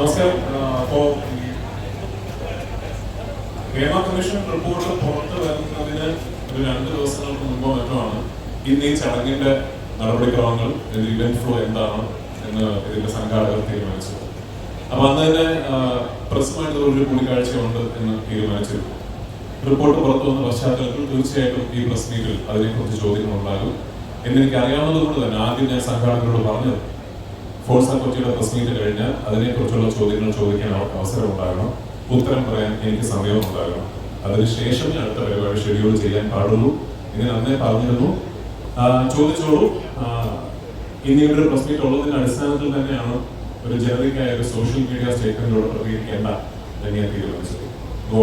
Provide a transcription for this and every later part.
നമസ്കാരം അപ്പോ നിയമ കമ്മീഷൻ റിപ്പോർട്ട് പുറത്തു വരുന്നതിന് ഒരു രണ്ട് ദിവസങ്ങൾക്ക് മുമ്പോ മറ്റുമാണ്. ഇന്ന് ഈ ചടങ്ങിന്റെ നടപടിക്രമങ്ങൾ ഇവന്റ് ഫ്ലോ എന്താണ് എന്ന് ഇതിന്റെ സംഘാടകർ തീരുമാനിച്ചു. അപ്പൊ അന്ന് തന്നെ പ്രസുമായിട്ട് ഒരു കൂടിക്കാഴ്ചയുണ്ട് എന്ന് തീരുമാനിച്ചിരുന്നു. റിപ്പോർട്ട് പുറത്തു വന്ന പശ്ചാത്തലത്തിൽ തീർച്ചയായിട്ടും ഈ പ്രസ് മീറ്റിൽ അതിനെക്കുറിച്ച് ചോദ്യങ്ങൾ ഉണ്ടാകും എന്നെനിക്ക് അറിയാവുന്നത് കൊണ്ട് തന്നെ ആദ്യം ഞാൻ സംഘാടകരോട് പറഞ്ഞത് ഫോഴ്സ് കൊച്ചിയുടെ പ്രസ് മീറ്റ് കഴിഞ്ഞാൽ അതിനെക്കുറിച്ചുള്ള ചോദ്യങ്ങൾ ചോദിക്കാൻ അവസരം ഉണ്ടാകണം ഉത്തരം പറയാൻ എനിക്ക് സമയവും ഉണ്ടാകണം അതിനുശേഷം അടുത്ത പരിപാടി ഷെഡ്യൂൾ ചെയ്യാൻ പാടുള്ളൂ. ഇങ്ങനെ അന്നേ പറഞ്ഞിരുന്നു. ചോദിച്ചോളൂ. ഇനി ഒരു പ്രസ് മീറ്റ് ഉള്ളതിന്റെ അടിസ്ഥാനത്തിൽ തന്നെയാണ് ഒരു ജനറിക്കായ ഒരു സോഷ്യൽ മീഡിയ സ്റ്റേറ്റ്മെന്റിലൂടെ പ്രതികരിക്കേണ്ട എന്ന് ഞാൻ തീരുമാനിച്ചത്. ഗോ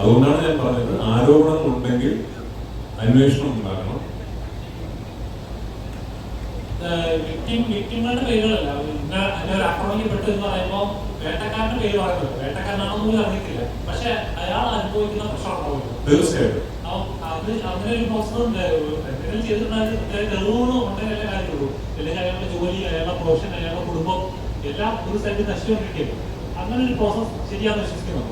അതുകൊണ്ടാണ് ഞാൻ പറഞ്ഞത് ആരോപണങ്ങൾ ഉണ്ടെങ്കിൽ അന്വേഷണം ഉണ്ടാകണം വിക്ടിം വിക്ടിങ്ങളുടെ പേരുകളല്ല. ഇന്ന അതിന്റെ ഒരു ആക്രമണപ്പെട്ടു എന്ന് പറയുമ്പോൾ വേട്ടക്കാരന്റെ പേര് പറയുന്നത് വേട്ടക്കാരനാണെന്ന് പോലും അറിയത്തില്ല. പക്ഷെ അയാൾ അനുഭവിക്കുന്ന പ്രശ്നം ഉണ്ടാവില്ല തീർച്ചയായിട്ടും. അപ്പം അത് അങ്ങനെ ഒരു പ്രോസസ് എന്തെങ്കിലും ചെയ്തിട്ടുണ്ടെങ്കിൽ തെളിവുകളും ഉണ്ടെങ്കിൽ കാര്യമുള്ളൂ. അല്ലെങ്കിൽ അയാളുടെ ജോലി അയാളുടെ പ്രൊഫഷൻ അയാളുടെ കുടുംബം എല്ലാം ഒരു സൈഡിൽ നശിച്ചുകൊണ്ടിരിക്കുകയും അങ്ങനെ ഒരു പ്രോസസ് ശരിയാണെന്ന് വിശ്വസിക്കുന്നു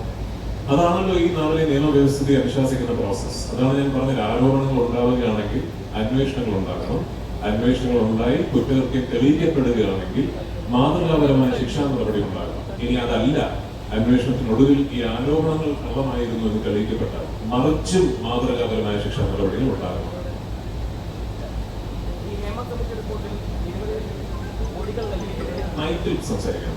അതാണല്ലോ ഈ നാളിലെ നിയമവ്യവസ്ഥയെ അനുശാസിക്കുന്ന പ്രോസസ് അതാണ് ഞാൻ പറഞ്ഞത്. ആരോപണങ്ങൾ ഉണ്ടാവുകയാണെങ്കിൽ അന്വേഷണങ്ങൾ ഉണ്ടാകണം. അന്വേഷണങ്ങൾ ഉണ്ടായി കുറ്റകൃത്യം തെളിയിക്കപ്പെടുകയാണെങ്കിൽ മാതൃകാപരമായ ശിക്ഷാ നടപടി ഉണ്ടാകണം. ഇനി അതല്ല. അന്വേഷണത്തിനൊടുവിൽ ഈ ആരോപണങ്ങൾ കള്ളമായിരുന്നു എന്ന് തെളിയിക്കപ്പെട്ടാൽ മറിച്ചും മാതൃകാപരമായ ശിക്ഷാ നടപടികൾ ഉണ്ടാകണം. സംസാരിക്കണം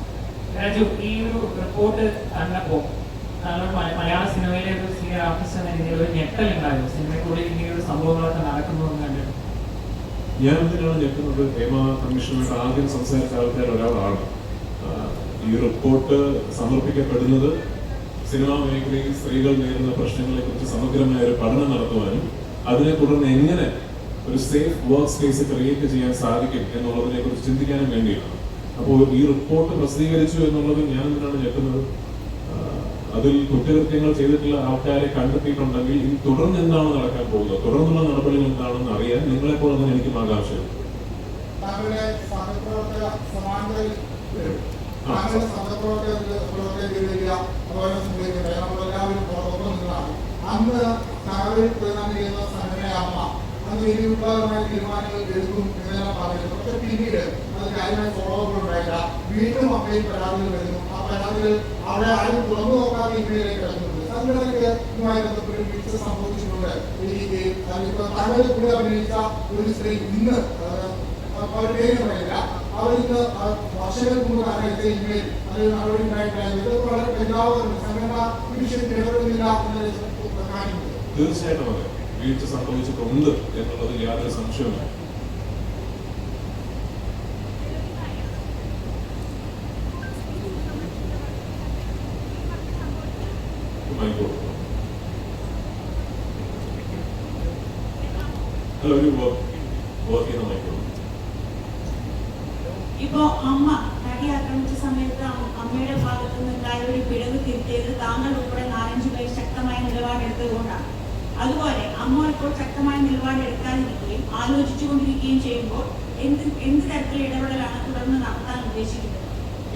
രാജു ഈ ഒരു റിപ്പോർട്ട് കണ്ടപ്പോ മലയാള സിനിമയിലെ ഒരു സീനിയർ ആർട്ടിസ്റ്റ് എന്ന രീതിയിൽ ഒരു ഞെട്ടൽ ഉണ്ടായിരുന്നു. സിനിമയ്ക്കുള്ളിൽ ഇങ്ങനെ ഒരു സംഭവങ്ങളൊക്കെ നടക്കുന്നു എന്ന് കണ്ടിട്ട്. ഞാൻ എന്തിനാണ് ഞെട്ടുന്നത്? ഹേമ കമ്മീഷനോട് ആദ്യം സംസാരിച്ച ആൾക്കാർ ഒരാളാണ്. ഈ റിപ്പോർട്ട് സമർപ്പിക്കപ്പെടുന്നത് സിനിമാ മേഖലയിൽ സ്ത്രീകൾ നേരിടുന്ന പ്രശ്നങ്ങളെ കുറിച്ച് സമഗ്രമായ ഒരു പഠനം നടത്തുവാനും അതിനെ തുടർന്ന് എങ്ങനെ ഒരു സേഫ് വർക്ക് സ്പേസ് ക്രിയേറ്റ് ചെയ്യാൻ സാധിക്കും എന്നുള്ളതിനെ കുറിച്ച് ചിന്തിക്കാനും വേണ്ടിയാണ്. അപ്പോൾ ഈ റിപ്പോർട്ട് പ്രസിദ്ധീകരിച്ചു എന്നുള്ളത് ഞാൻ എന്തിനാണ് ഞെട്ടുന്നത് അതിൽ കുറ്റകൃത്യങ്ങൾ ചെയ്തിട്ടുള്ള ആൾക്കാരെ കണ്ടെത്തിയിട്ടുണ്ടെങ്കിൽ ഇനി തുടർന്ന് എന്താണ് നടക്കാൻ പോകുന്നത്? തുടർന്നുള്ള നടപടികൾ എന്താണെന്ന് അറിയാൻ നിങ്ങളെ പോലെ തന്നെ എനിക്കും ആകാംക്ഷയുണ്ട്. അന്ന് താങ്കൾ പ്രതിദാനം ചെയ്യുന്ന സംഘടനയമ്മ അന്ന് വലിയ വിപ്ലവമായ തീരുമാനങ്ങൾ എടുക്കും എന്നെല്ലാം പറഞ്ഞിരുന്നു. പക്ഷെ പിന്നീട് അത് കാര്യമായ ഫോളോ അപ്പ് ഉണ്ടായില്ല വീണ്ടും അമ്മയിൽ പരാതികൾ വരുന്നു. ആ പരാതികൾ അവിടെ ആരും തുറന്നു നോക്കാതെ ഇമെയിലേക്ക് കിടക്കുന്നുണ്ട് ബന്ധപ്പെട്ട് വീഴ്ച സംഭവിച്ചിട്ടുണ്ട്. അതിപ്പോ കൂടെ അഭിനയിച്ച ഒരു സ്ത്രീ ഇന്ന് അവരുടെ പേര് അവരിന്ന് വർഷങ്ങൾക്ക് മുമ്പ് അറിയിച്ച ഇമെയിൽ അല്ലെങ്കിൽ നടപടി ഉണ്ടായിട്ടില്ല. വളരെ സംഘടന ഇടപെടുന്നില്ല എന്നത് കാര്യമുണ്ട് തീർച്ചയായിട്ടും വീഴ്ച സംഭവിച്ചിട്ടുണ്ട് എന്നുള്ളത് യാതൊരു സംശയവുമില്ല. മൈക്കോ. അല്ല ഒരു വർക്ക് ചെയ്യുന്ന മൈക്കോ ഇപ്പോ അമ്മ നടി ആക്രമിച്ച സമയത്ത് അമ്മയുടെ ഭാഗത്തു നിന്നുണ്ടായ ഒരു പിഴവ് തിരുത്തിയത് താങ്കൾ ഉൾപ്പെടെ നാലഞ്ചു പേർ ശക്തമായ നിലപാടെടുത്തതുകൊണ്ടാണ് അതുപോലെ അമ്മ ഇപ്പോൾ ശക്തമായ നിലപാടെടുക്കാതിരിക്കുകയും ആലോചിച്ചുകൊണ്ടിരിക്കുകയും ചെയ്യുമ്പോൾ എന്ത് എന്ത് തരത്തിലുള്ള ഇടപെടലാണ് തുടർന്ന് നടത്താൻ ഉദ്ദേശിക്കുന്നത്?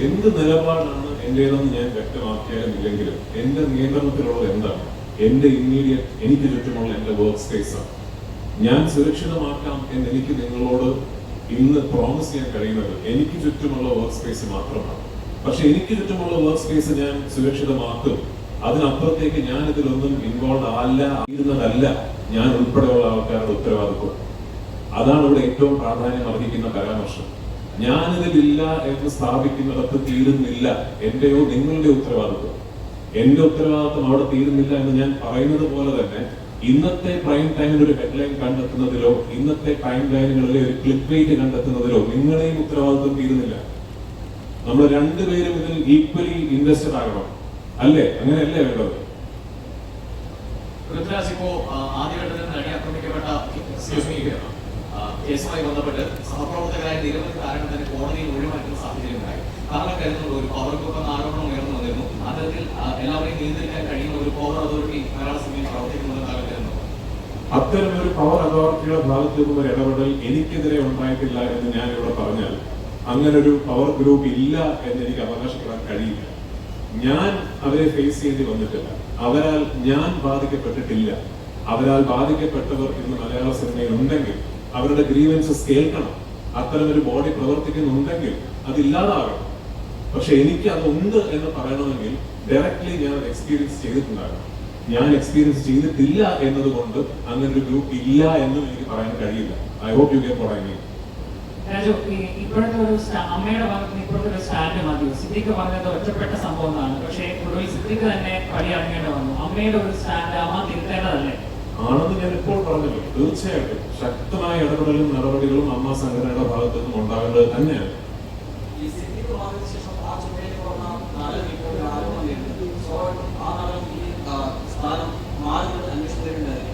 എന്ത് നിലപാടാണ് എന്റേതെന്ന് ഞാൻ വ്യക്തമാക്കിയാലും ഇല്ലെങ്കിലും എന്റെ നിയന്ത്രണത്തിലുള്ളത് എന്താണ്? എന്റെ ഇമ്മീഡിയറ്റ് എനിക്ക് ചുറ്റുമുള്ള എന്റെ വർക്ക് സ്പേസ് ആണ്. ഞാൻ സുരക്ഷിതമാക്കാം എന്ന് എനിക്ക് നിങ്ങളോട് ഇന്ന് പ്രോമിസ് ചെയ്യാൻ കഴിയുന്നത് എനിക്ക് ചുറ്റുമുള്ള വർക്ക് സ്പേസ് മാത്രമാണ്. പക്ഷെ എനിക്ക് ചുറ്റുമുള്ള വർക്ക് സ്പേസ് ഞാൻ സുരക്ഷിതമാക്കും. അതിനപ്പുറത്തേക്ക് ഞാൻ ഇതിലൊന്നും ഇൻവോൾവ് അല്ല ഇരുന്നതല്ല. ഞാൻ ഉൾപ്പെടെയുള്ള ആൾക്കാരുടെ ഉത്തരവാദിത്വം. അതാണ് ഇവിടെ ഏറ്റവും പ്രാധാന്യം അർഹിക്കുന്ന പരാമർശം. ഞാനിതിലില്ല എന്ന് സ്ഥാപിക്കുന്നിടത്ത് തീരുന്നില്ല. എന്റെയോ നിങ്ങളുടെ ഉത്തരവാദിത്വം. എന്റെ ഉത്തരവാദിത്വം അവിടെ തീരുന്നില്ല എന്ന് ഞാൻ പറയുന്നത് പോലെ തന്നെ ഇന്നത്തെ പ്രൈം ടൈമിൽ ഒരു ഹെഡ്ലൈൻ കണ്ടെത്തുന്നതിലോ ഇന്നത്തെ ടൈം ലൈനുകളിലെ ഒരു ക്ലിക്ക് റേറ്റ് കണ്ടെത്തുന്നതിലോ നിങ്ങളെയും ഉത്തരവാദിത്വം തീരുന്നില്ല. നമ്മൾ രണ്ടുപേരും ഇതിൽ ഈക്വലി ഇൻവെസ്റ്റഡ് ആകണം. അല്ലേ? അങ്ങനെയല്ലേ വേണ്ടത്? ആദ്യഘട്ടത്തിൽ നടി ആക്രമിക്കപ്പെട്ട കേസുമായി ബന്ധപ്പെട്ട് സഹപ്രവർത്തകരായ നിരവധി താരങ്ങൾ തന്നെ കോടതിയിൽ ഒഴിവാക്കുന്ന കരുതുന്നത് ഒരു പവർ ഗ്രൂപ്പ് എന്ന ആരോപണം ഉയർന്നു വന്നിരുന്നു അത്തരത്തിൽ എല്ലാവരെയും നിയന്ത്രിക്കാൻ കഴിയുന്ന ഒരു പവർ അതോറിറ്റി മലയാള സിനിമയിൽ പ്രവർത്തിക്കുന്നുണ്ടെന്ന് താങ്കൾ കരുതുന്നു അത്തരമൊരു പവർ അതോറിറ്റിയുടെ ഭാഗത്തു നിന്നുള്ള ഇടപെടൽ എനിക്കെതിരെ ഉണ്ടായിട്ടില്ല എന്ന് ഞാൻ ഇവിടെ പറഞ്ഞാൽ അങ്ങനെ ഒരു പവർ ഗ്രൂപ്പ് ഇല്ല എന്ന് എനിക്ക് അവകാശപ്പെടാൻ കഴിയില്ല. ഞാൻ അവരെ ഫേസ് ചെയ്യേണ്ടി വന്നിട്ടില്ല. അവരാൽ ഞാൻ ബാധിക്കപ്പെട്ടിട്ടില്ല. അവരാൽ ബാധിക്കപ്പെട്ടവർ ഇന്ന് മലയാള സിനിമയിൽ ഉണ്ടെങ്കിൽ അവരുടെ ഗ്രീവൻസസ് കേൾക്കണം. അത്തരമൊരു ബോഡി പ്രവർത്തിക്കുന്നുണ്ടെങ്കിൽ അത് ഇല്ലാതാകണം. പക്ഷെ എനിക്ക് അതുണ്ട് എന്ന് പറയണമെങ്കിൽ ഡയറക്ട്ലി ഞാൻ എക്സ്പീരിയൻസ് ചെയ്തിട്ടുണ്ടാകണം ഞാൻ എക്സ്പീരിയൻസ് ചെയ്തിട്ടില്ല എന്നതുകൊണ്ട് അങ്ങനെ ഒരു ഗ്രൂപ്പ് ഇല്ല എന്നും എനിക്ക് പറയാൻ കഴിയില്ല. I hope you I mean Raju ഇപ്പോഴത്തെ ഒരു അമ്മയുടെ ഭാഗത്ത് ഇപ്പോഴത്തെ ഒരു സ്റ്റാൻഡ് മതി. സിദ്ദിഖ് പറഞ്ഞത് ഒറ്റപ്പെട്ട സംഭവം എന്നാണ്. പക്ഷേ ഒടുവിൽ സിദ്ദിഖ് തന്നെ പടിയിറങ്ങേണ്ടി വന്നു. അമ്മയുടെ ഒരു സ്റ്റാൻഡ് അമ്മ തിരുത്തേണ്ടതല്ലേ ആണെന്ന് ഞാൻ ഇപ്പോൾ പറഞ്ഞല്ലോ. തീർച്ചയായിട്ടും ശക്തമായ ഇടപെടലും നടപടികളും അമ്മ സംഘടനയുടെ ഭാഗത്തു നിന്നും ഉണ്ടാകേണ്ടത് തന്നെയാണ് ഈ സിദ്ദിഖ് മാറിയതിനു ശേഷം ആ ചുമതലയിൽ വന്ന നാടകം ഇപ്പോൾ ഒരു ആരോപണം നേരിടുന്നു സ്വാഭാവികം ആ നാടകം ഈ ആ, സ്ഥാനം മാറുന്നത് അന്വേഷിക്കുന്നതിനുണ്ടായിരുന്നു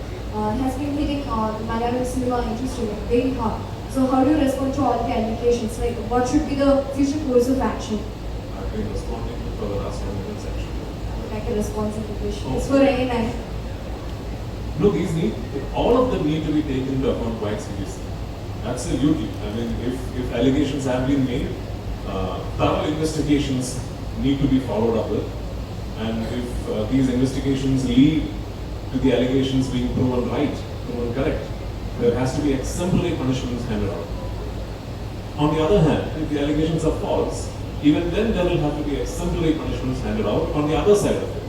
uh, has been hitting uh, the Malayalam cinema industry very hard. So, how do you respond to all the allegations? Like, what should be the future course of action? I've been responding for the last one minute section. Like a responsible question. Oh. It's for ANI. No, these need, all of them need to be taken into account quite seriously. Absolutely. I mean, if, if allegations have been made, uh, thorough investigations need to be followed up with. And if uh, these investigations lead to the allegations being proven right, proven correct, there has to be exemplary punishments handed out. On the other hand, if the allegations are false, even then there will have to be exemplary punishments handed out on the other side of it.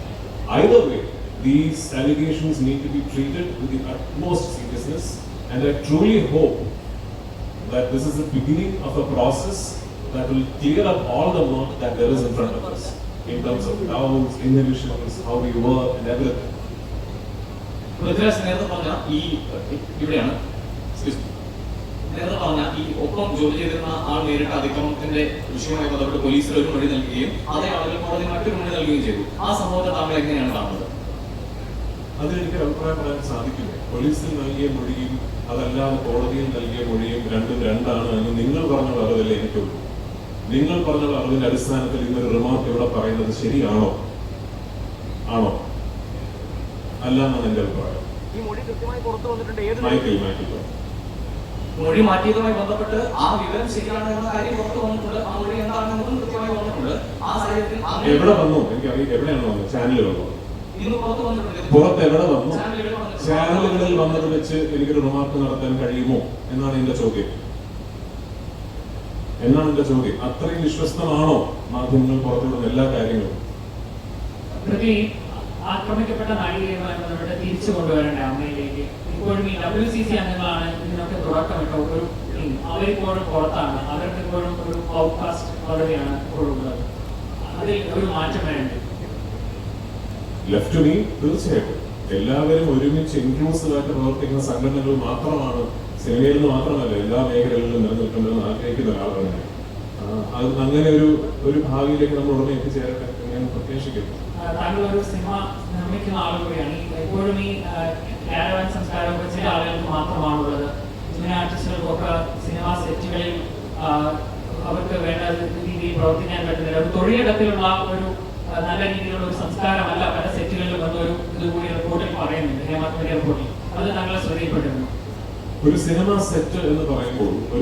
Either way, these allegations need to be treated with the utmost seriousness, and I truly hope that this is the beginning of a process that will clear up all the murk that there is in front of us in terms of doubts, inhibitions, how we work, and everything. Prithviraj നേരത്തെ പറഞ്ഞ ഈ ഇവിടെയാണ്. നേരത്തെ പറഞ്ഞ ഈ ഒപ്പം ജോലി ചെയ്തിരുന്ന ആൾ നേരിട്ട അതിക്രമത്തിന്റെ വിഷയവുമായി ബന്ധപ്പെട്ട് പോലീസിൽ ഒരു മൊഴി നൽകുകയും അതേ ആളുകൾ കോടതി മറ്റൊരു മൊഴി നൽകുകയും ചെയ്തു. ആ സംഭവത്തെ താങ്കൾ എങ്ങനെയാണ് കാണുന്നത്? അതിലെനിക്ക് അഭിപ്രായം പറയാൻ സാധിക്കില്ല. പോലീസിൽ നൽകിയ മൊഴിയും അതല്ലാതെ കോടതിയിൽ നൽകിയ മൊഴിയും രണ്ടും രണ്ടാണ് എന്ന് നിങ്ങൾ പറഞ്ഞ അറിവില്ല എനിക്കുള്ളൂ. നിങ്ങൾ പറഞ്ഞ അറിവിന്റെ അടിസ്ഥാനത്തിൽ ഇന്നൊരു റിമാർക്ക് ഇവിടെ പറയുന്നത് ശരിയാണോ? ആണോ അല്ല എന്നാണ് എന്റെ അഭിപ്രായം ഈ മൊഴി കൃത്യമായി പുറത്തു വന്നിട്ടുണ്ട്. ഏത് മൈക്കിൾ മൈക്കിൾ. മൊഴി മാറ്റിയതുമായി ബന്ധപ്പെട്ട് ആ വിവരം ശരിയാണ് എന്ന കാര്യം പുറത്തു വന്നിട്ടുണ്ട്. ആ മൊഴി എന്താണെന്നതും കൃത്യമായി വന്നിട്ടുണ്ട്. ആ സാഹചര്യത്തിൽ എവിടെ വന്നു? എനിക്കറിയാം എവിടെയാണ് വന്നത്? ചാനലിൽ വന്നു? പുറത്തു എവിടെ വന്നു? ചാനലുകളിൽ. വന്നത് വെച്ച് എനിക്കൊരു റിമാർക്ക് നടത്താൻ കഴിയുമോ? എന്നാണ് എന്റെ ചോദ്യം. എന്നാണ് എന്റെ ചോദ്യം? അത്രയും വിശ്വസ്തമാണോ മാധ്യമങ്ങൾ പുറത്തുവിടുന്ന എല്ലാ കാര്യങ്ങളും? ആക്രമിക്കപ്പെട്ട ബന്ധപ്പെട്ട് തിരിച്ചു കൊണ്ടുവരേണ്ട അമ്മയിലേക്ക്. ഇപ്പോഴും ഈ ഡബ്ല്യു സി സി അംഗങ്ങളാണ് ഇതിനൊക്കെ തുടക്കമിട്ട ഒരു അവരിപ്പോഴും പുറത്താണ്. അവർക്ക് ഇപ്പോഴും ഒരു ഔട്ട്കാസ്റ്റ് പദവിയാണ് ഇപ്പോഴും ഉള്ളത്. അതിൽ ഒരു മാറ്റം വേണ്ടി? ലെഫ്റ്റ് മീ തീർച്ചയായിട്ടും. എല്ലാവരും ഒരുമിച്ച് ഇൻക്ലൂസീവ് ആയിട്ട് പ്രവർത്തിക്കുന്ന സംഘടനകൾ മാത്രമാണ് സിനിമയിൽ നിന്ന് മാത്രമല്ല എല്ലാ മേഖലകളിലും നിലനിൽക്കേണ്ടതെന്ന് ആഗ്രഹിക്കുന്ന ഒരാളാണ് അത് അങ്ങനെ ഒരു ഒരു ഭാവിയിലേക്ക് നമ്മൾ ഉടനെ എത്തിച്ചേരട്ടെ ഞാൻ പ്രത്യാശിക്കുന്നു ആ, താങ്കൾ ഒരു സിനിമ നിർമ്മിക്കുന്ന ആൾ കൂടിയാണ് എപ്പോഴും ഈ കാരവാൻ സംസ്കാരമൊക്കെ ചില ആളുകൾക്ക് മാത്രമാണുള്ളത്. ജൂനിയർ ആർട്ടിസ്റ്റുകൾക്കൊക്കെ സിനിമ സെറ്റുകളിൽ അവർക്ക് വേണ്ട രീതിയിൽ പ്രവർത്തിക്കാൻ പറ്റുന്നില്ല. ഒരു തൊഴിലിടത്തിലുള്ള ഒരു നല്ല രീതിയിലുള്ള ഒരു സംസ്കാരമല്ല പല സെറ്റുകളിലും വന്നൊരു ഇതുകൂടി റിപ്പോർട്ടിൽ പറയുന്നുണ്ട്. ഹേമാത്മ റിപ്പോർട്ടിൽ. അത് താങ്കളെ ശ്രദ്ധയിൽപ്പെട്ടിരുന്നു. ഒരു സിനിമ സെറ്റ് എന്ന് പറയുമ്പോൾ ഒരു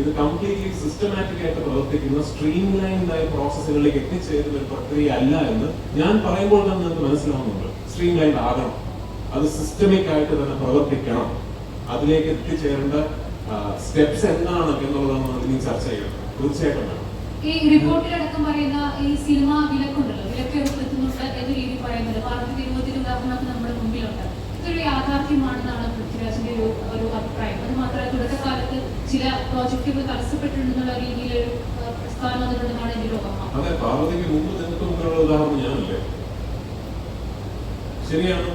ഇത് കംപ്ലീറ്റ്ലി സിസ്റ്റമാറ്റിക് ആയിട്ട് പ്രവർത്തിക്കുന്ന സ്ട്രീം ആയ പ്രോസസ്സുകളിലേക്ക് എത്തിച്ചേരുന്ന ഒരു പ്രക്രിയ അല്ല എന്ന് ഞാൻ പറയുമ്പോൾ തന്നെ നിങ്ങൾക്ക് മനസ്സിലാവുന്നുണ്ട്. സ്ട്രീം ലൈൻ ആകണം. അത് സിസ്റ്റമിക് ആയിട്ട് തന്നെ പ്രവർത്തിക്കണം. അതിലേക്ക് എത്തിച്ചേരേണ്ട സ്റ്റെപ്സ് എന്താണ് എന്നുള്ളതാണ് നമ്മൾ ഇനി ചർച്ച ചെയ്യണം. തീർച്ചയായിട്ടും വേണം. ഈ റിപ്പോർട്ടിലടക്കം പറയുന്ന ഈ സിനിമ വിലക്കുണ്ടല്ലോ. വിലക്ക് ഏർപ്പെടുത്തുന്നുണ്ട് എന്ന രീതി പറയുന്നത് പാർട്ടി തിരുവത്തിന്റെ ഉദാഹരണമൊക്കെ നമ്മുടെ മുമ്പിലുണ്ട്. ഇതൊരു യാഥാർത്ഥ്യമാണെന്നാണ് പൃഥ്വിരാജിന്റെ ഒരു ഒരു അഭിപ്രായം. അത് മാത്രമല്ല തുടക്കകാലത്ത് ചില പ്രോജക്റ്റുകൾ തടസ്സപ്പെട്ടിട്ടുണ്ടെന്നുള്ള രീതിയിലൊരു ഒരു പ്രസ്താവന വന്നിട്ടുണ്ടെന്നാണ് എന്റെ അതെ ശരിയാണ്.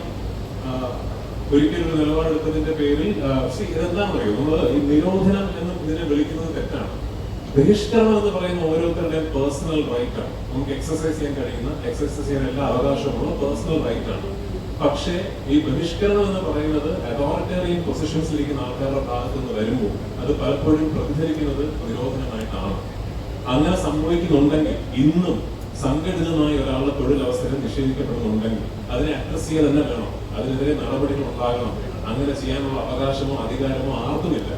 ഒരിക്കലും ഒരു നിലപാടെടുത്തതിന്റെ പേരിൽ ഇതെന്താണെന്ന് അറിയോ നമ്മൾ ഈ നിരോധനം എന്ന് ഇതിനെ വിളിക്കുന്നത് തെറ്റാണ്. ബഹിഷ്കരണം എന്ന് പറയുന്ന ഓരോരുത്തരുടെയും പേഴ്സണൽ റൈറ്റ് ആണ്. നമുക്ക് എക്സസൈസ് ചെയ്യാൻ കഴിയുന്ന എക്സസൈസ് ചെയ്യാൻ എല്ലാ അവകാശമുള്ള പേഴ്സണൽ റൈറ്റ് ആണ്. പക്ഷേ ഈ ബഹിഷ്കരണം എന്ന് പറയുന്നത് അതോറിറ്റേറിയൻ പൊസിഷൻസിലിരിക്കുന്ന ആൾക്കാരുടെ ഭാഗത്ത് നിന്ന് വരുമ്പോൾ അത് പലപ്പോഴും പ്രതിഫലിക്കുന്നത് പ്രതിരോധനമായിട്ടാണ് അങ്ങനെ സംഭവിക്കുന്നുണ്ടെങ്കിൽ ഇന്നും സംഘടിതമായ ഒരാളുടെ തൊഴിലവസരം നിഷേധിക്കപ്പെടുന്നുണ്ടെങ്കിൽ അതിനെ അഡ്രസ് ചെയ്യാൻ തന്നെ വേണം. അതിനെതിരെ നടപടികൾ ഉണ്ടാകണം. അങ്ങനെ ചെയ്യാനുള്ള അവകാശമോ അധികാരമോ ആർക്കുമില്ല.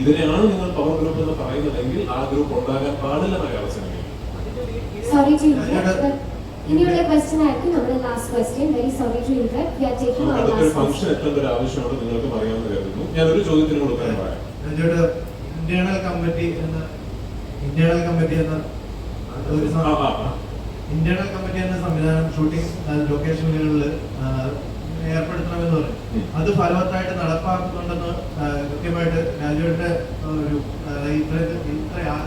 ഇതിനെയാണ് നിങ്ങൾ പവർ ഗ്രൂപ്പ് എന്ന് പറയുന്നതെങ്കിൽ ആ ഗ്രൂപ്പ് ഉണ്ടാകാൻ പാടില്ല മലയാള സിനിമയിൽ Sorry ടു ഇന്ററപ്റ്റ് ഇനിയുള്ള ക്വസ്റ്റ്യൻ ആയിരിക്കും നമ്മുടെ last question very sorry to interrupt we are taking our last function എത്തേണ്ട ഒരു ആവശ്യമാണ് നിങ്ങൾക്ക് അറിയാമെന്ന് കരുതുന്നു. ഞാൻ ഒരു ചോദ്യത്തിന് കൂടെ ഉത്തരം പറയാം. രഞ്ജോട്ട് ഇന്റേണൽ കമ്മിറ്റി എന്ന ഇന്റേണൽ കമ്മിറ്റി എന്ന ഒരു. ഇന്റേണൽ കമ്മിറ്റി എന്ന സംവിധാനം ഷൂട്ടിംഗ് ലൊക്കേഷനുകളിൽ ഏർപ്പെടുത്തണമെന്ന് പറയും. അത് ഫലവത്തായിട്ട് നടപ്പാക്കുന്നുണ്ടെന്ന് കൃത്യമായിട്ട് രാജുവിന്റെ ഒരു ഇത്ര ഇത്ര ആ-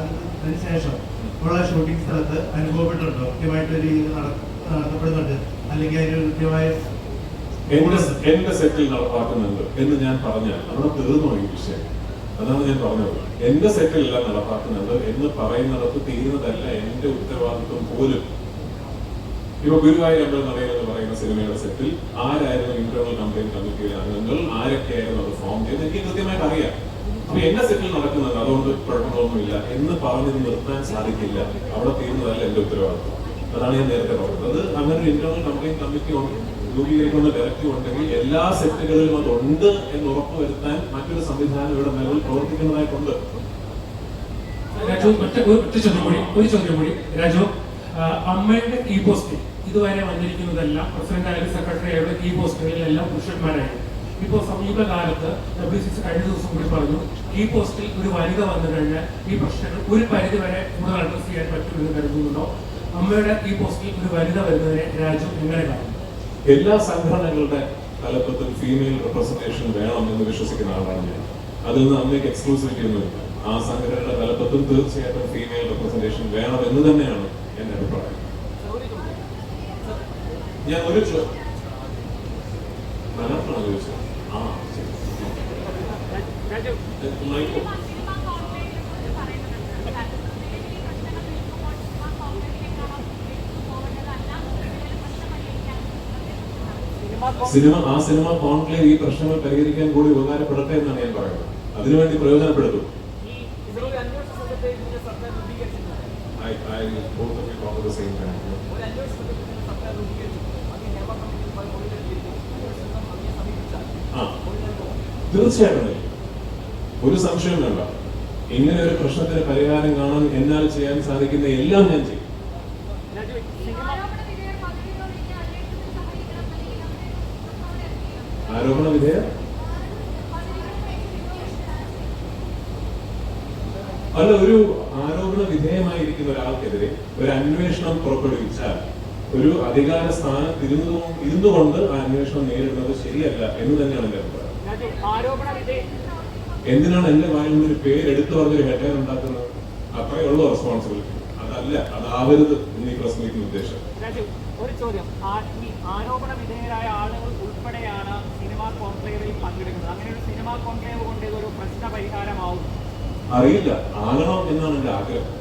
ശേഷം ഉള്ള ഷൂട്ടിംഗ് സ്ഥലത്ത് അനുഭവപ്പെട്ടിട്ടുണ്ടോ? കൃത്യമായിട്ട് ഒരു നടത്തപ്പെടുന്നുണ്ട്. അല്ലെങ്കിൽ അതിന് കൃത്യമായ എന്റെ എന്റെ സെറ്റിൽ നടപ്പാക്കുന്നുണ്ട് എന്ന് ഞാൻ പറഞ്ഞാൽ അവിടെ തീർന്നു ഈ വിഷയം. അതാണ് ഞാൻ പറഞ്ഞത്. എന്റെ സെറ്റിലല്ല നടപ്പാക്കുന്നുണ്ട് എന്ന് പറയുന്നിടത്ത് തീരുന്നതല്ല എന്റെ ഉത്തരവാദിത്വം പോലും. ഇപ്പൊ ഗുരുവായൂർ അമ്പലം നടയിൽ എന്ന് പറയുന്ന സിനിമയുടെ സെറ്റിൽ ആരായിരുന്നു ഇന്റേണൽ കംപ്ലൈന്റ് കമ്മിറ്റിയിലെ അംഗങ്ങൾ? ആരൊക്കെയായിരുന്നു അത് ഫോം ചെയ്ത് എനിക്ക് കൃത്യമായിട്ട് അറിയാം. അപ്പൊ എന്റെ സെറ്റിൽ നടക്കുന്നത് അതുകൊണ്ട് കുഴപ്പങ്ങളൊന്നുമില്ല. എന്ന് പറഞ്ഞത് നിർത്താൻ സാധിക്കില്ല. അവിടെ തീരുന്നതല്ല എന്റെ ഉത്തരവാദിത്വം അതാണ് ഞാൻ നേരത്തെ പറഞ്ഞത്. അത് അങ്ങനെ ഒരു ഇന്റേണൽ കംപ്ലൈന്റ് കമ്മിറ്റി രൂപീകരിക്കുന്ന ഡയറക്റ്റീവ് ഉണ്ടെങ്കിൽ എല്ലാ സെറ്റുകളിലും അതുണ്ട് എന്ന് ഉറപ്പുവരുത്താൻ മറ്റൊരു സംവിധാനം ഇവിടെ നിലവിൽ പ്രവർത്തിക്കുന്നതായിട്ടുണ്ട്. രാജു ഒറ്റ ചോദ്യം കൂടി ഒരു ചോദ്യം കൂടി രാജു അമ്മയുടെ കീ പോസ്റ്റ് ഇതുവരെ വന്നിരിക്കുന്നതെല്ലാം പ്രസിഡന്റ് ആയാലും സെക്രട്ടറി ആയാലും കീ പോസ്റ്റുകളിലെല്ലാം പുരുഷന്മാരായിരുന്നു ഇപ്പോൾ സമീപകാലത്ത് ഡബ്ല്യു സി സി കഴിഞ്ഞ ദിവസം കൂടി പറഞ്ഞു ഈ പോസ്റ്റിൽ ഒരു വനിത വന്നു കഴിഞ്ഞാൽ ഈ പ്രശ്നങ്ങൾ ഒരു പരിധി വരെ കൂടുതൽ അഡ്രസ് ചെയ്യാൻ പറ്റുമെന്ന് കരുതുന്നുണ്ടോ? അമ്മയുടെ ഈ പോസ്റ്റിൽ ഒരു വനിത വരുന്നതിനെ രാജു എങ്ങനെ കാണുന്നു? എല്ലാ സംഘടനകളുടെ തലപ്പത്തും ഫീമെയിൽ റെപ്രസെന്റേഷൻ വേണം എന്ന് വിശ്വസിക്കുന്ന ആളാണ് ഞാൻ. അതിൽ നിന്ന് അമ്മയ്ക്ക് എക്സ്ക്ലൂസിവിറ്റി ഒന്നുമില്ല ആ സംഘടനയുടെ തലപ്പത്തും തീർച്ചയായിട്ടും ഫീമെയിൽ റെപ്രസെന്റേഷൻ വേണം എന്ന് തന്നെയാണ് എന്റെ അഭിപ്രായം. ഞാൻ ഒരു മലയാളത്തിലാണോ ചോദിച്ചത്. സിനിമ ആ സിനിമ കോൺക്ലേവ് ഈ പ്രശ്നങ്ങൾ പരിഹരിക്കാൻ കൂടി ഉപകാരപ്പെടട്ടെ എന്നാണ് ഞാൻ പറയുന്നത്. അതിനുവേണ്ടി പ്രയോജനപ്പെടുത്തും. ഈ ഇതിലൊരു തീർച്ചയായിട്ടും. ഒരു സംശയം വേണ്ട. ഇങ്ങനെ ഒരു പ്രശ്നത്തിന് പരിഹാരം കാണാൻ എന്നാൽ ചെയ്യാൻ സാധിക്കുന്ന എല്ലാം ഞാൻ ചെയ്യും. ആരോപണ വിധേയ അല്ല ഒരു ആരോപണ വിധേയമായിരിക്കുന്ന ഒരാൾക്കെതിരെ ഒരു അന്വേഷണം പുറപ്പെടുവിച്ചാൽ ഒരു അധികാര സ്ഥാനത്ത് ഇരുന്നു ഇരുന്നുകൊണ്ട് ആ അന്വേഷണം നേരിടുന്നത് ശരിയല്ല എന്ന് തന്നെയാണ് എന്റെ അഭിപ്രായം. എന്തിനാണ് എന്റെ വായിൽ നിന്ന് ഒരു പേരെടുത്തു പറഞ്ഞൊരു ഹെഡ്ലൈൻ ഉണ്ടാക്കുന്നത്? അത്രയേ ഉള്ളൂ റെസ്പോൺസിബിലിറ്റി അതല്ല അതാവരുത് എന്ന് ഈ പ്രസ് മീറ്റിംഗ് ഉദ്ദേശം. ഒരു ചോദ്യം. ആരോപണ വിധേയരായ ആളുകൾ ഉൾപ്പെടെയാണ് സിനിമാ കോൺക്ലേവിൽ പങ്കെടുക്കുന്നത്. അങ്ങനെ ഒരു സിനിമാ കോൺക്ലേവ് കൊണ്ട് ഇതൊരു പ്രശ്ന പരിഹാരമാവും അറിയില്ല. ആകണം എന്നാണ് എന്റെ ആഗ്രഹം.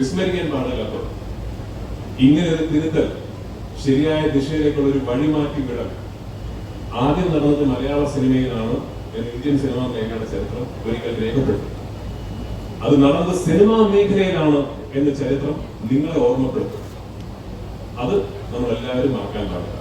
വിസ്മരിക്കാൻ പാടില്ലാത്തത് ഇങ്ങനെ ഒരു തിരുത്തൽ ശരിയായ ദിശയിലേക്കുള്ള ഒരു വഴിമാറ്റി വിടൽ ആദ്യം നടന്നത് മലയാള സിനിമയിലാണ് എന്ന് ഇന്ത്യൻ സിനിമാ മേഖലയുടെ ചരിത്രം ഒരിക്കൽ രേഖപ്പെടുത്തി. അത് നടന്നത് സിനിമാ മേഖലയിലാണ് എന്ന ചരിത്രം നിങ്ങളെ ഓർമ്മപ്പെടുത്തും. അത് നമ്മൾ എല്ലാവരും മറക്കാൻ പാടില്ല.